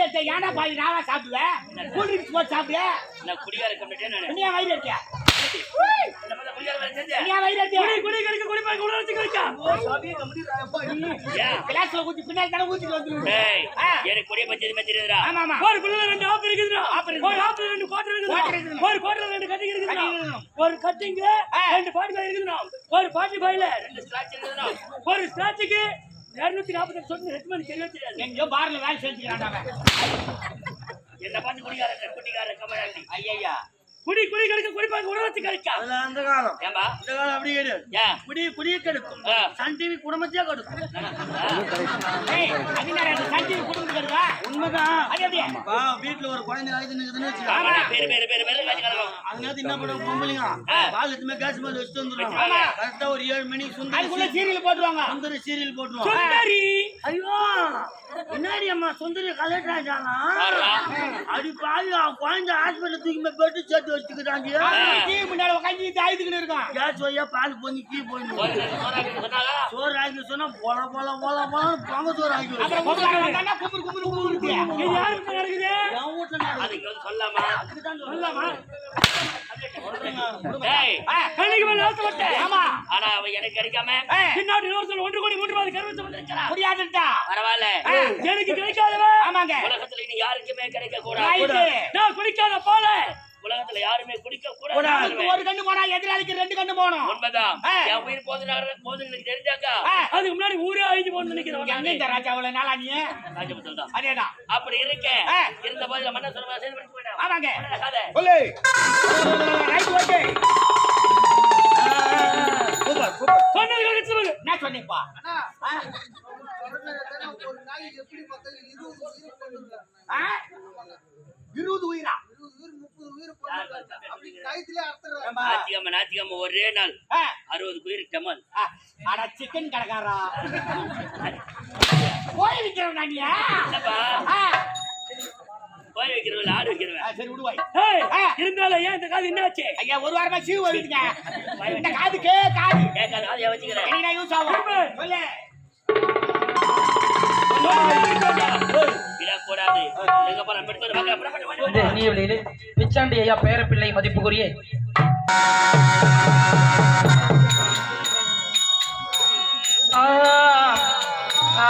எடுத்த ஏன்டா பாதி நாளா சாப்பிடுவேன் கூல் ட்ரிங்க்ஸ் போட்டு சாப்பிடு நான் குடிகார கம்மிட்டே நானு நீ வயிறு ஆமா ஒரு குள்ள ரெண்டு ஆப் இருக்குது. ஒரு ஆப்ல ரெண்டு கோட்டர் கோட்டர் இருக்குதுடா. இருக்குது. ஒரு கோட்டர்ல ரெண்டு கட்டிங் கட்டிங் கட்டிங் ஸ்கிராட்ச் இருக்குதுடா. ஒரு ஸ்கிராட்சுக்கு இருநூத்தி நாற்பத்தி சொட்டு ரெக்கமெண்ட் தெரியவே தெரியாது எங்கேயோ பார்ல வேலை செஞ்சுக்கிறான்டா அவன். என்ன பார்த்து குடிகார குடிகார கமராண்டி ஐயா குடி குடி கடிக்க குடி பாய் குடி வச்சு கடிக்க? அதெல்லாம் அந்த காலம். ஏம்பா இந்த காலம் அப்படி கிடையாது. குடி குடிய கெடுக்கும். சன் டிவி குடும்பத்தையே கெடுக்கும் ஏய் அது நேரம் அந்த சட்டி குடும்பத்துக்கு வருவா உண்மைதான் வீட்டுல ஒரு குழந்தை ஆயுது நிக்குதுன்னு வச்சுக்கோ. ஆமா. பேரு பேரு பேரு பேரு கட்சி கலகம் அதுங்காவது என்ன பண்ணுவோம் பொம்பளைங்க. பால் எடுத்துமே கேஸ் மேல வச்சுட்டு வச்சுருவாங்க. கரெக்டா ஒரு ஏழு மணிக்கு அதுக்குள்ள சுந்தரி சீரியல் போட்டுருவாங்க. சுந்தரி சீரியல் போட்டுருவோம். சுந்தரி. ஐயோ என்னடி அம்மா சுந்தரி கலெக்டர் ஆயிட்டானா. அடி பாவி அவன் குழந்தை ஹாஸ்பிட்டல் தூக்கி பெட்டு சேர்த்து வச்சுக்கிறாங்க டிவி முன்னால உட்காந்து தாய்த்துக்கிட்டு இருக்கான். கேஸ் வழியா பால் பொங்கி கீ போயிடும் ஒரு ரெண்டு சோறாக்கி சொன்னாங்க சோறு ஆக்கி சொன்னா பொல பொல பொல பொல பொங்க சோறு ஆக்கி வைக்கும். அப்புறம் கும்பல் இது நடக்குது? என் வீட்டுல நடக்குது. அதுக்கு வந்து சொல்லாமா. சொல்லாமா? கண்ணுக்கு மேல ஆமா. ஆனா அவன் எனக்கு கிடைக்காம ஆ. பின்னாடி இன்னொருத்தர் ஒன்று கோடி மூன்று மாத கருவத்தை வந்திருக்கிறான் முடியாதுட்டா பரவாயில்ல. ஆ. எனக்கு கிடைக்காதவன். ஆமாங்க. உலகத்துல இனி யாருக்குமே கிடைக்க கூடாது. ரைட்டு. நான் குடிக்காத போல. உலகத்துல யாருமே குடிக்க கூடாது ஒரு கண்ணு போனா எதிராளிக்கு ரெண்டு கண்ணு போகணும் உண்மைதான். என் உயிர் போது போது எனக்கு தெரிஞ்சாக்கா. அதுக்கு முன்னாடி ஊரே அழிஞ்சு போகணும்னு நினைக்கிறேன். இந்த ராஜா அவ்வளவு நாளா நீ? தான் அதேதான். அப்படி இருக்க. ஆ. இருந்த போது மன்ன சொல்லுவா செய்து பண்ணி போயிட்டேன் ஆமாங்க. சொல்லு. Right okay. சூப்பர் சூப்பர் சொன்னது? இருபது உயிரா? ஞாயிற்றுக்கிழமை ஞாயிற்றுக்கிழமை ஒரே நாள். அறுபது குயிர் டமல் ஆ, அட சிக்கன் கடைக்காரா கோயில் ஆடு சரி விடுவாய். இருந்தாலும் ஏன் இந்த காது என்னாச்சு? ஐயா ஒரு வாரமா சீவு வருதுங்க இந்த காதுக்கு காது. கேட்காத காது வச்சுக்கிறேன். என்ன யூஸ் ஆகும்? சொல்லு. விடக்கூடாது நீ வெளியிடு பிச்சாண்டி ஐயா பேரப்பிள்ளை மதிப்புக்குரிய ஆ, ஆ,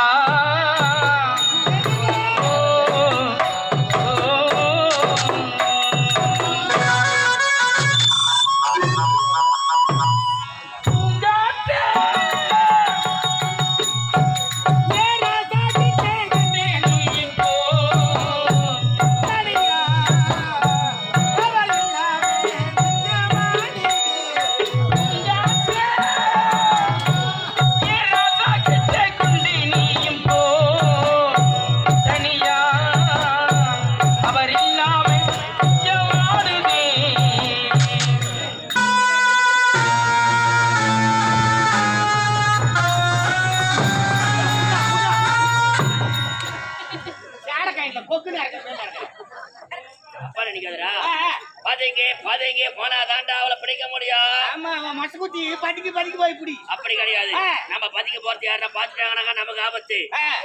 கிடையாது. நம்ம பதிக்க போறது யாரா பாத்துட்டாங்கன்னாக்கா நமக்கு ஆபத்து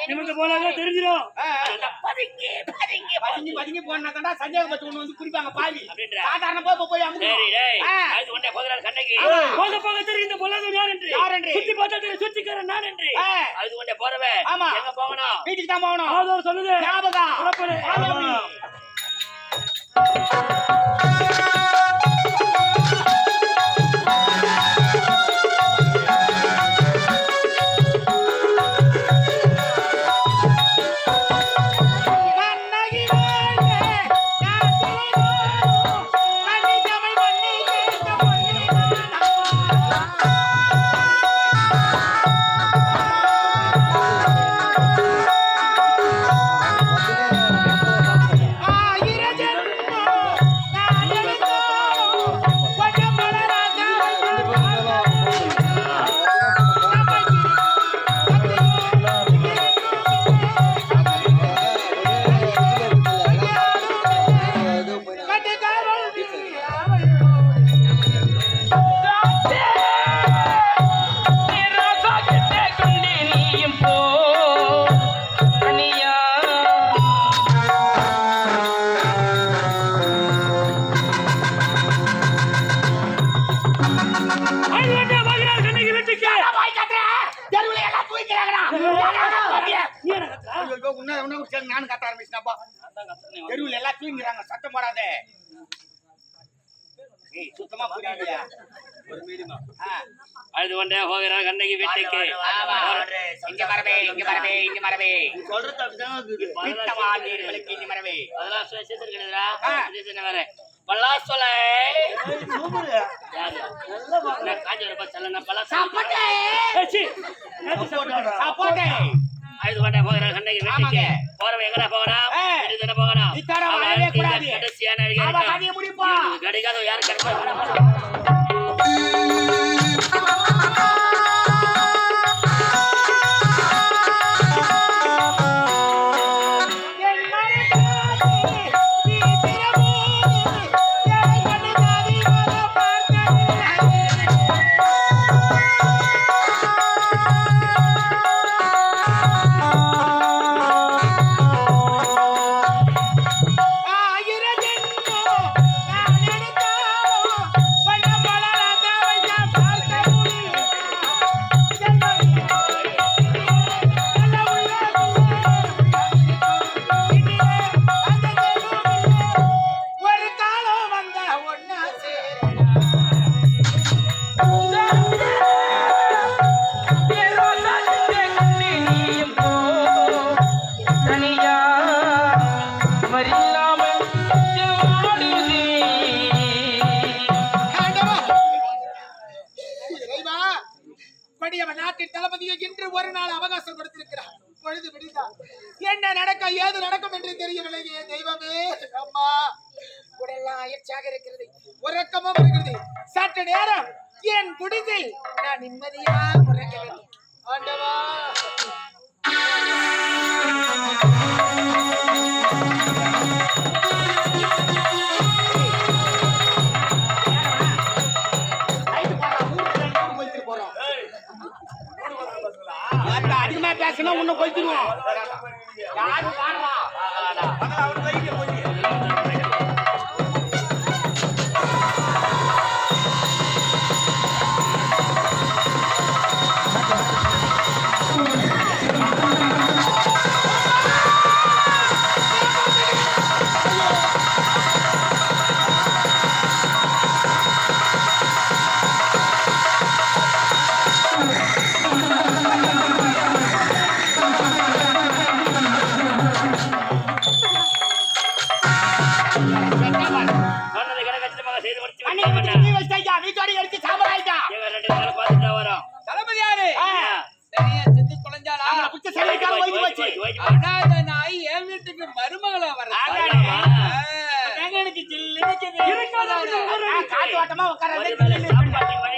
நிமிந்து போனாங்க தெரிஞ்சிடும் பதுங்கி பதுங்கி பதுங்கி பதுங்கி போனா சந்தேகம் பத்து ஒண்ணு வந்து குடிப்பாங்க பாவி. சாதாரண போய் போய் சரி டேய். அது உடனே போகிறார் கண்ணகி ஆ. போக போக தெரியும் இந்த பொல்லாத யார் என்று யார் என்று? சுத்தி பார்த்தா தெரியும் சுத்திக்கிறேன் நான் என்று. அது உடனே போறவே ஆமா. எங்க போகணும் வீட்டுக்கு தான் போகணும் சொல்லுது ஞாபகம் புறப்படு. ஆதரவு. Yeah. நானும் கத்த ஆரம்பிச்சுனாப்பா தெருவில் எல்லாம் தூங்கிறாங்க சத்தம் போடாத சுத்தமா புரியலையா ஒரு மீடியமா அழுது கொண்டே போகிறான் கண்ணகி வீட்டுக்கு இங்க மரபே இங்க மரபே இங்க மரபே சொல்றது அப்படிதான் மரபே அதெல்லாம் கிடையாதுடா வேற இவனுக்கு கிடைக்காத யாரு கிடைப்பா தளபதியை இன்று ஒரு நாள் அவகாசம் கொடுத்திருக்கிறார் பொழுது விடிந்தா என்ன நடக்க ஏது நடக்கும் என்று தெரியவில்லையே. தெய்வமே அம்மா உடலாம் அயற்சியாக இருக்கிறது. உறக்கமும் இருக்கிறது. சற்று நேரம் என் குடிசை. நான் நிம்மதியா உறக்க வேண்டும். ஆண்டவா. அதிகமா உன்னை கொய்த்துருவோம் தீ வீட்டோட ரெண்டு பேரும் வரோம். தளபதியாரு சரியா தொலைஞ்சாளா. அனாத நாய் என் வீட்டுக்கு மருமகளா வர வாட்டமா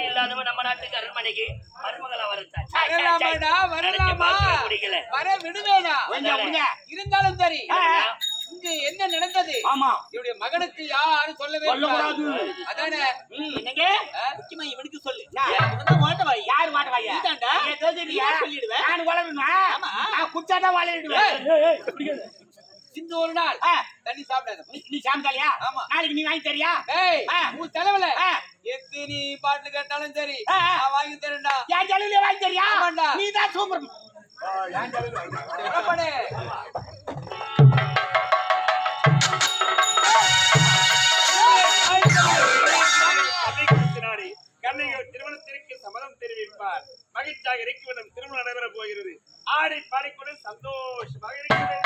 இல்லாதவன் நம்ம நாட்டுக்கு அரண்மனைக்கு மருமகளா வரத்தான் வரலாமாடா? வரலாமா? வர விடுவேனா. இருந்தாலும் சரி. இங்கு என்ன நடந்தது? ஆமா. இவருடைய மகனுக்கு யாரும் சொல்லவே சொல்லக்கூடாது. கூடாது. அதானே என்னங்க? முக்கியமா இவனுக்கு சொல்லு. நான் யாரு மாட்டவாயா நீதான்டா. நீ தெரிஞ்சுக்கிட்டியா? நீதான் சொல்லிடுவேன். நான் வளரணுமா? நான் குச்சாதான் வளரிடுவேன் இந்த ஒரு நாள் தண்ணி சாப்பிடாத. நீ- நீ சாமிதாலியா ஆமா. நாளைக்கு நீ வாங்கி தரியா? ஏய். உன் செலவுல ஆ. எத்தனை பாட்டு கேட்டாலும் சரி. நான் வாங்கி தரேன்டா. என் ஜல்லியில வாங்கி தரியா. நீ தான் சூப்பர். புறப்படு. கண்ணையோ சம்மதம் மகிழ்ச்சியாக இறக்கி இறைக்குவனம் திருமணம் நடைபெற போகிறது. ஆடி பாடிக்கொண்டு சந்தோஷமாக இருக்கிறேன்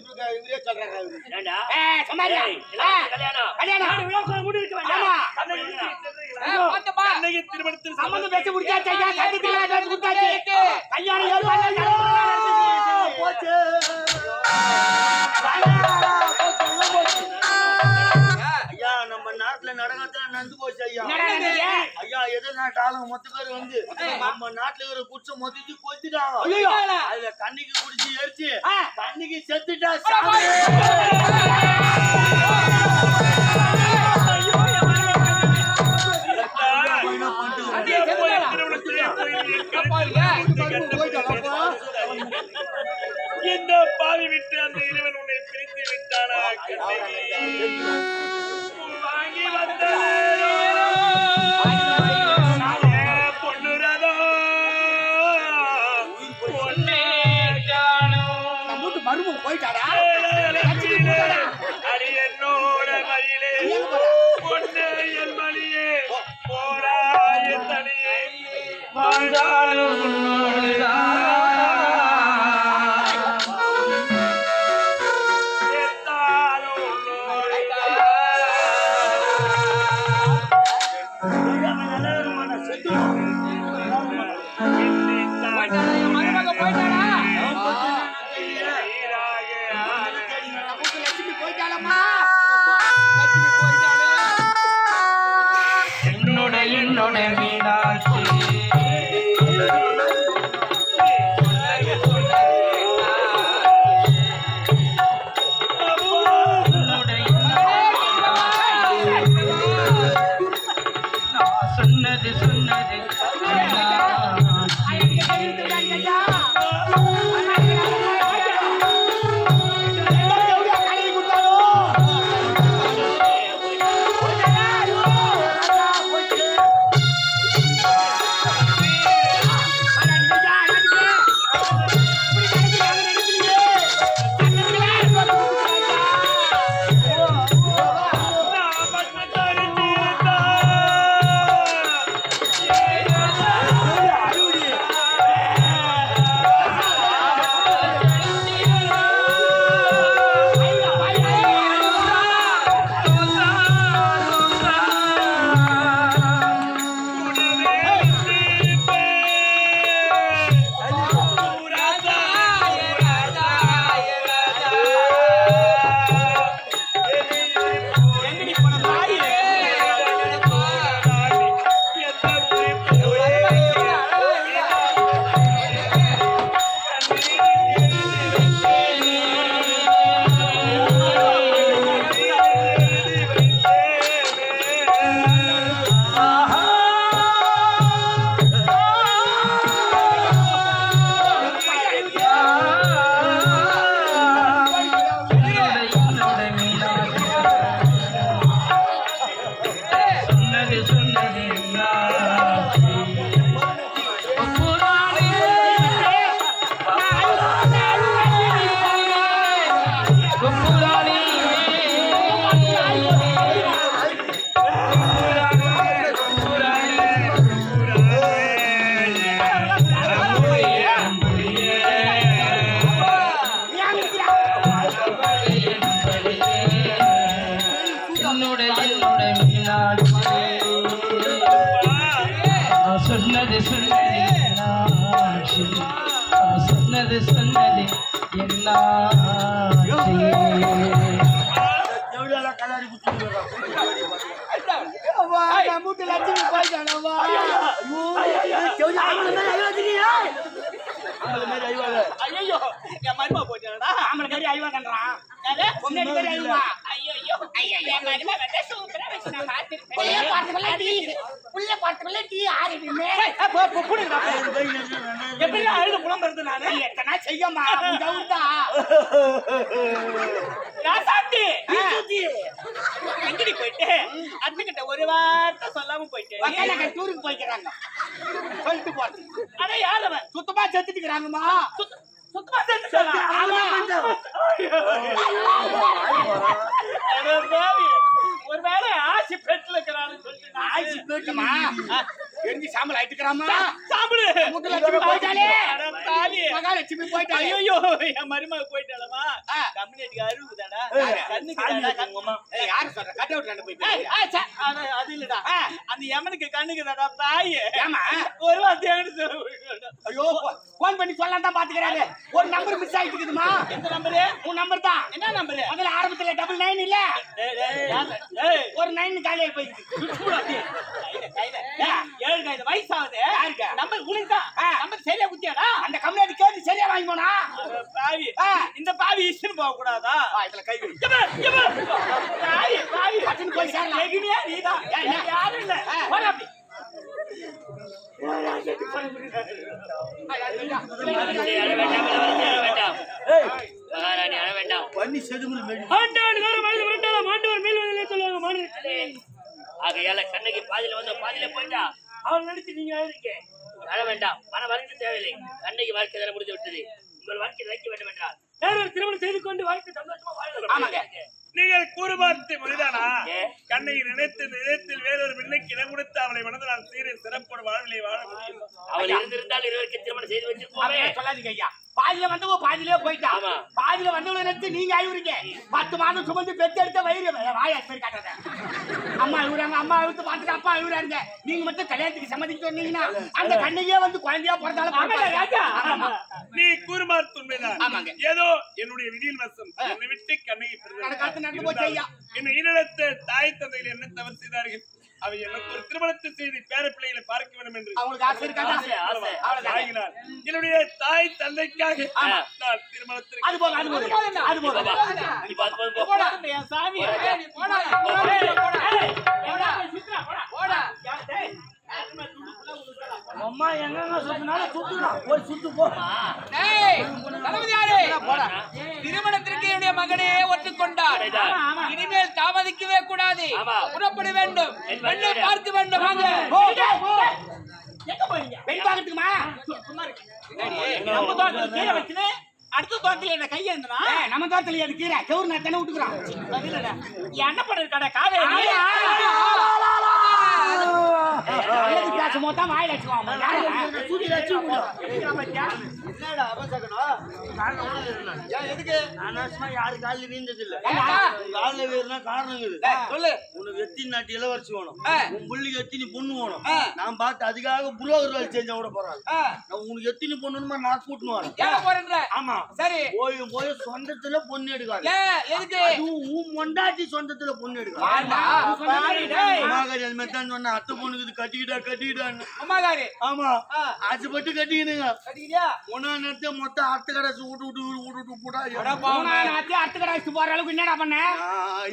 பிரிவு கொடுக்க இவரே சொல்றாரு அவரு ஏண்டா ஏய், எல்லாருக்கும் கல்யாணம் கல்யாணம். நாடு விழாக்கள் முடிவிக்க வேண்டாம் கண்ணகி திருமணத்தில் சம்மந்தம் பேசி முடிச்சாச்சு ஐயா கண்டிப்பா பேசி கொடுத்தாச்சு கல்யாணம் ஏழு போச்சு நம்ம நாட்டுல நடக்கத்துல நடந்து போச்சு ஐயா? ஐயா எதிர் நாட்டு ஆளுங்க மொத்த பேர் வந்து நம்ம நாட்டுல இருக்கிற குச்சம் மொத்தத்தி கொத்திட்டாங்க. அதுல கண்ணிக்கு குடிச்சு எரிச்சு ஆ. கண்ணிக்கு செத்துட்டா சாமி. என்ன பாவி விட்டு அந்த இறைவன் உன்னை பிரித்து விட்டானா கண்ணகி வாங்கி நம்ம வீட்டு லட்சுமி போயிட்டாளம்மா ஐயோ என் மருமக போயிட்டாடா ஆம்பளை கறி ஐவா கண்டான் பொண்ணு கறி ஐவா ஐயோ ஐயோ என் மருமக வந்து சூப்பரா வச்சு நான் பார்த்துருக்கேன் புள்ள பார்த்துக்கல டீ. புள்ள பார்த்துக்கல டீ ஆறிடுமே. எப்படி அழுது புலம்புறது நானு? எத்தனை செய்யமா நான் சாப்பிட்டு எங்கடி போயிட்டு அண்ணன்கிட்ட ஒரு வார்த்தை சொல்லாம போயிட்டு. டூருக்கு போய்க்கிறாங்க. சொல்லிட்டு போறது. ஆனா யார் அவன்? சுத்தமா செத்துட்டுக்கிறாங்கம்மா சுத்தமா செத்துட்டாங்க ஒருவேளை ஆசி பெட்டில் இருக்கிறான்னு சொல்லிட்டு ஆசி பெட்டுமா எரிஞ்சு சாம்பல் ஆயிட்டுக்கிறாமா சாம்பல். முட்டு லட்சுமி போயிட்டாலே. பாவி. மகாலட்சுமி போயிட்டாங்க ஐயோ என் மருமக கம்யூனிட்டிக்கு அருவுதாடா கண்ணுக்கு தாடா கண்ணுமா ஏய், யாரு சொல்ற? கட் அவுட் ரெண்டு போய் ஏய், ஆ, சே, அது இல்லடா. அந்த யமனுக்கு கண்ணுக்கு தாடா பாய். ஏமா ஒரு வார்த்தை. ஐயோ போன் பண்ணி சொல்லலாம் தான் பாத்துக்கிறாரு. ஒரு நம்பர் மிஸ் ஆயிட்டு இருக்குதுமா எந்த நம்பரு உன் நம்பர் தான். என்ன நம்பரு முதல்ல ஆரம்பத்துல டபுள் நைன் இல்ல? ஒரு நைன் கையில. ஏய், ஏழு கையில வயசாகுது. யாருக்கு? நம்பர் உனக்குதான் நம்பர் சரியா குத்தியாடா? அந்த கம்யூனிட்டி கேட்டு சரியா வாங்கி போனா? பாவி. இந்த பாவி இஷ்டம் போக கூடாதா? இதுல கை பாவி பாவி. போய் சேரலாம். நீதான்? யாரும் இல்ல. ஆகையால கண்ணகி பாதியில வந்து பாதியில போயிட்டா அவன் நினைச்சு நீங்க அழுதுங்க அழ வேண்டாம் மன வருத்தம் தேவையில்லை கண்ணகி வாழ்க்கை தர முடிந்து விட்டது உங்கள் வாழ்க்கை நினைக்க வேண்டும் என்றால் திருமணம் செய்து கொண்டு வாழ்க்கை சந்தோஷமா ஆமாங்க. நீங்கள் கூறுபார்த்து முறைதானா ஏ? கண்ணை நினைத்து நினைத்தில் வேறொரு பெண்ணுக்கு இடம் கொடுத்து அவளை மனது நான் சீரில் சிறப்போடு வாழ்விலை வாழ முடியும்? அவள் இருந்திருந்தால் இருவருக்கு திருமணம் செய்து வச்சிருப்போமே அப்படியே சொல்லாதீங்க ஐயா. பாதியில வந்தவ பாதியிலே போயிட்டா. ஆமா. பாதியில வந்தவளை நினைச்சு நீங்க அழுவுறீங்க பத்து மாதம் சுமந்து பெத்தெடுத்த வயிறு. வாயா பேர் காட்டுறத. அம்மா அழுகுறாங்க. அம்மா அழுத்து பார்த்துட்டு அப்பா அழுகுறாங்க நீங்க மட்டும் கல்யாணத்துக்கு சம்மதிக்க சொன்னீங்கன்னா அந்த கண்ணையே வந்து குழந்தையா பிறந்தாலும். நீ கூறுபார்த்து உண்மைதான் ஆமாங்க. ஏதோ என்னுடைய விதியின் வசம். என்னை விட்டு கண்ணகி நடக்காத்து நடந்து போச்சு ஐயா. என்னை ஈழத்த தாய் தந்தையில் என்ன தவறு செய்தார்கள்? அவை எனக்கு ஒரு திருமணத்தை செய்து பேர பிள்ளைகளை பார்க்க வேண்டும் என்று அவங்களுக்கு ஆசை. ஆகினார். என்னுடைய தாய் தந்தைக்காக நான் திருமணத்திற்கு அது போதும் அது போதும். அது போதும். நீ பார்த்து போது போ. போடா. என் சாமி. அம்மா எங்கங்க சுத்தினாலும் சுத்துறான் போய் சுத்து போ. ஏய், தளபதியாரே, திருமணத்திற்கு என்னுடைய மகனே ஒற்றுக்கொண்டார் இனிமேல் தாமதிக்கவே கூடாது. புறப்பட வேண்டும். பெண்ணை பார்க்க வேண்டும். வாங்க. பெண் பார்க்கறதுக்குமா? நம்ம தோட்டத்துல கீரை வச்சுன்னு அடுத்த தோட்டத்துல என்ன கையேந்தனா? ஏய், நம்ம தோட்டத்துல அது கீரை? கவுர் நான் தானே விட்டுக்கிறான் என்ன பண்ணிருக்காடா காவேரி? நல்லது பேசும் போது தான் வாயில காரணம் யாரு காலில் வீழ்ந்தது இல்ல காலில் சொல்லு உனக்கு எத்தினி நாட்டு இளவரசி வேணும் ஆ. உன் புள்ளிக்கு எத்தினி பொண்ணு வேணும் ஆ. நான் பார்த்து அதுக்காக புலோகர் வேலை செஞ்சா கூட போறாங்க நான் உனக்கு எத்தினி பொண்ணுமா நான் வரேன் போறேன்ற ஆமா சரி போய் போய் சொந்தத்துல பொண்ணு எடுக்காது. எதுக்கு உன் மொண்டாட்டி சொந்தத்துல பொண்ணு எடுக்காது. சொன்னேன் அத்தை பொண்ணுக்கு கட்டிக்கிட்டா கட்டிக்கிட்டான்னு அம்மாகாரி ஆமா ஆசைப்பட்டு கட்டிக்கினுங்க கட்டிக்கிறியா ஒன்னா நேரத்தை மொத்தம் அத்தை கடைசி விட்டு விட்டு விட்டு விட்டு போட்டா பாவமே. அடுத்த கடாய்ச்சி போற அளவுக்கு என்னடா பண்ண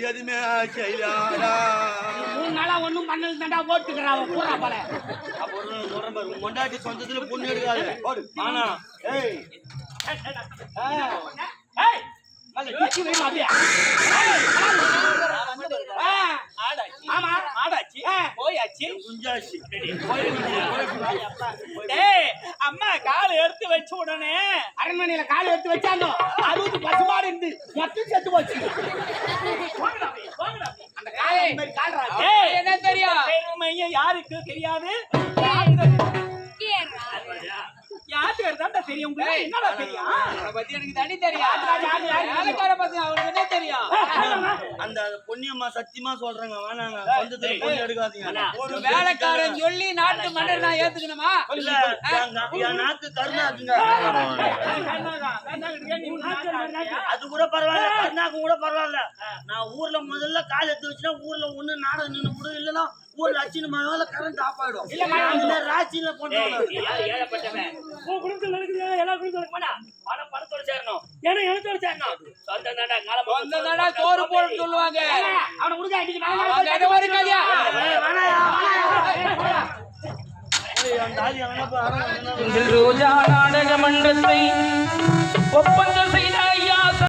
எதுவுமே செய்யலாடா மூணு நாளா ஒண்ணும் பண்ணல தாண்டா ஓட்டுக்கிறா பூரா போல அப்புறம் மொண்டாட்டி சொந்தத்துல பொண்ணு எடுக்காது ஆனா ஏய் ஏய், ஆமா ஆடாச்சி. போயாச்சு. குஞ்சாச்சி அம்மா கால் எடுத்து வச்ச உடனே அரண்மனையில கால் எடுத்து வச்சாங்க அறுபது பசுமாடு இருந்து மொத்தம் செத்து போச்சு. அந்த காலை என்ன தெரியும் யாருக்கு தெரியாது? தெரியும். உங்களுக்கு என்னடா தெரியும்? அவனை பத்தி எனக்கு தனி தெரியும். வேலைக்கார பத்தி அவனுக்கு என்ன தெரியும். அந்த பொன்னியம்மா சத்தியமா சொல்றாங்க வேணாங்க சொந்தத்துல பொண்ணு எடுக்காதீங்க. ஒரு வேலைக்காரன் சொல்லி நாட்டு மன்னர் நான் ஏத்துக்கணுமா? இல்ல என் என் நாக்கு கருணாக்குங்க அது கூட பரவாயில்ல கருணாக்கும் கூட பரவாயில்ல. நான் ஊர்ல முதல்ல கால் எடுத்து வச்சுனா ஊர்ல ஒண்ணு நாடகம் நின்னு கூட இல்லன்னா ஊர்ல அச்சின்னு மேல கரண்ட் ஆஃப் ஆயிடும். இல்ல ராசியில ஏழைப்பட்டவன்? உன் குடும்பத்துல நடக்குது, எல்லா குடும்பத்துல வேணாம். பணம் பணத்தோட சேரணும். ஏன்னா எனத்தோட சேரணும். சொந்தம் தாண்டா, காலம் சொந்த நாடா சோறு போட சொல்லுவாங்க. அவனை கொடுக்க அடிக்க நான் போய் அடங்க இதில் ரோஜா நாடக மன்றத்தை ஒப்பந்தம் செய்த